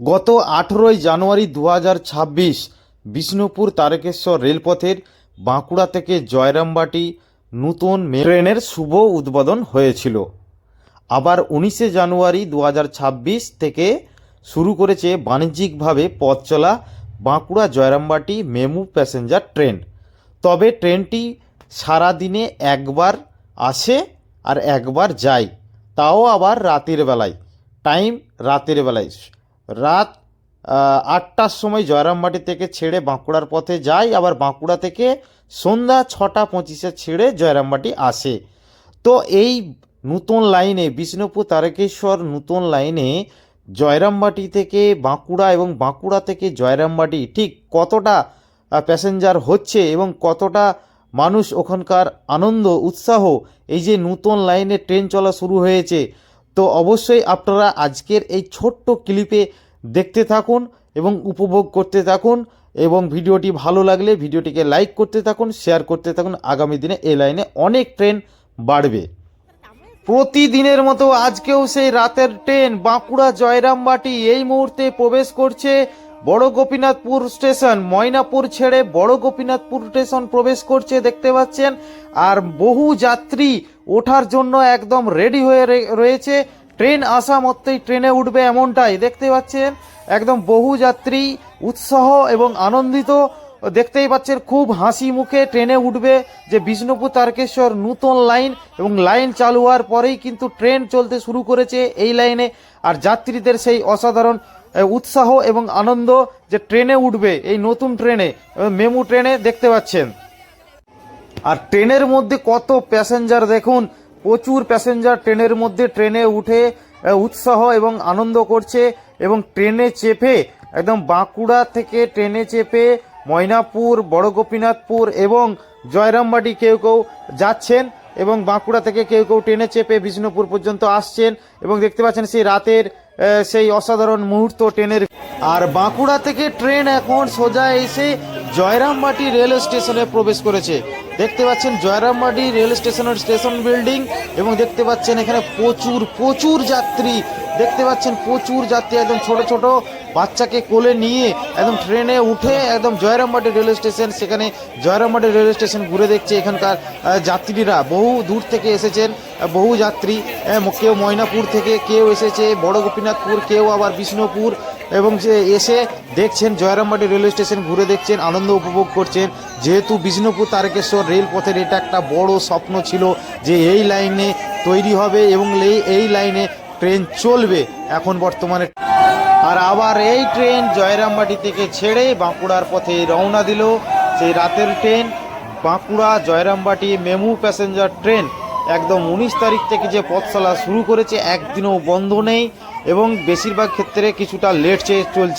গত আঠেরোই জানুয়ারি দু হাজার ছাব্বিশ বিষ্ণুপুর তারকেশ্বর রেলপথের বাঁকুড়া থেকে জয়রামবাটি নূতন ট্রেনের শুভ উদ্বোধন হয়েছিল। আবার উনিশে জানুয়ারি দু হাজার ছাব্বিশ থেকে শুরু করেছে বাণিজ্যিকভাবে পথ চলা Bankura Jayrambati MEMU passenger train. তবে ট্রেনটি সারাদিনে একবার আসে আর একবার যায়, তাও আবার রাতের বেলায়, টাইম রাতের বেলায়। রাত আটটার সময় জয়রামবাটি থেকে ছেড়ে বাঁকুড়ার পথে যায়। আবার বাঁকুড়া থেকে সন্ধ্যা ছটা পঁচিশে ছেড়ে জয়রামবাটি আসে। তো এই নূতন লাইনে, বিষ্ণুপুর তারকেশ্বর নূতন লাইনে জয়রামবাটি থেকে বাঁকুড়া এবং বাঁকুড়া থেকে জয়রামবাটি ঠিক কতটা প্যাসেঞ্জার হচ্ছে এবং কতটা মানুষ ওখানকার আনন্দ, উৎসাহ, এই যে নূতন লাইনে ট্রেন চলা শুরু হয়েছে তো অবশ্যই আপনারা আজকের এই ছোট্ট ক্লিপে দেখতে থাকুন এবং উপভোগ করতে থাকুন এবং ভিডিওটি ভালো লাগলে ভিডিওটিকে লাইক করতে থাকুন, শেয়ার করতে থাকুন। আগামী দিনে এই লাইনে অনেক ট্রেন বাড়বে। প্রতিদিনের মতো আজকেও সেই রাতের ট্রেন, বাঁকুড়া জয়রামবাটি, এই মুহূর্তে প্রবেশ করছে বড় গোপীনাথপুর স্টেশন, ময়নাপুর ছেড়ে বড় গোপীনাথপুর স্টেশন প্রবেশ করছে, দেখতে পাচ্ছেন। আর বহু যাত্রী ওঠার জন্য একদম রেডি হয়ে রয়েছে। ট্রেন আসা মতোই ট্রেনে উঠবে এমনটাই, দেখতে পাচ্ছেন? একদম বহু যাত্রী উৎসাহ এবং আনন্দিত। দেখতেই পাচ্ছেন, খুব হাসি মুখে ট্রেনে উঠবে যে বিষ্ণুপুর তারকেশ্বর নূতন লাইন এবং লাইন চালু হওয়ার পরেই কিন্তু ট্রেন চলতে শুরু করেছে এই লাইনে। আর যাত্রীদের সেই অসাধারণ উৎসাহ এবং আনন্দ যে ট্রেনে উঠবে, এই নতুন ট্রেনে মেমু ট্রেনে দেখতে পাচ্ছেন। আর ট্রেনের মধ্যে কত প্যাসেঞ্জার দেখুন, প্রচুর প্যাসেঞ্জার ট্রেনের মধ্যে ট্রেনে উঠে উৎসাহ এবং আনন্দ করছে এবং ট্রেনে চেপে, একদম বাঁকুড়া থেকে ট্রেনে চেপে ময়নাপুর, বড় গোপীনাথপুর এবং জয়রামবাটি কেউ কেউ যাচ্ছেন এবং বাঁকুড়া থেকে কেউ কেউ ট্রেনে চেপে বিষ্ণুপুর পর্যন্ত আসছেন এবং দেখতে পাচ্ছেন সেই রাতের সেই অসাধারণ মুহূর্ত ট্রেনের। আর বাঁকুড়া থেকে ট্রেন এখন সোজা এসে জয়রামবাটি রেল স্টেশনে প্রবেশ করেছে। দেখতে পাচ্ছেন জয়রামবাটি রেল স্টেশনের স্টেশন বিল্ডিং এবং দেখতে পাচ্ছেন এখানে প্রচুর প্রচুর যাত্রী। দেখতে পাচ্ছেন প্রচুর যাত্রী, একদম ছোট ছোট বাচ্চাকে কোলে নিয়ে একদম ট্রেনে উঠে একদম জয়রামবাটি রেল স্টেশন, সেখানে জয়রামবাটি রেল স্টেশন ঘুরে দেখছে এখানকার যাত্রীরা। বহু দূর থেকে এসেছেন বহু যাত্রী কেউ ময়নাপুর থেকে, কেউ এসেছে, বড় গোপীনাথপুর, কেউ আবার বিষ্ণুপুর, এবং যে এসে দেখছেন জয়রামবাটি রেলওয়ে স্টেশন ঘুরে দেখছেন, আনন্দ উপভোগ করছেন। যেহেতু বিষ্ণুপুর তারকেশ্বর রেলপথের এটা একটা বড় স্বপ্ন ছিল যে এই লাইনে তৈরি হবে এবং এই লাইনে ট্রেন চলবে। এখন বর্তমানে আর আবার এই ট্রেন জয়রামবাটি থেকে ছেড়ে বাঁকুড়ার পথে রওনা দিল। সেই রাতের train, Bankura Jayrambati MEMU passenger train. একদম উনিশ তারিখ থেকে যে পথচলা শুরু করেছে, একদিনও বন্ধ নেই এবং বেশিরভাগ ক্ষেত্রে কিছুটা লেট চেয়ে চলছে।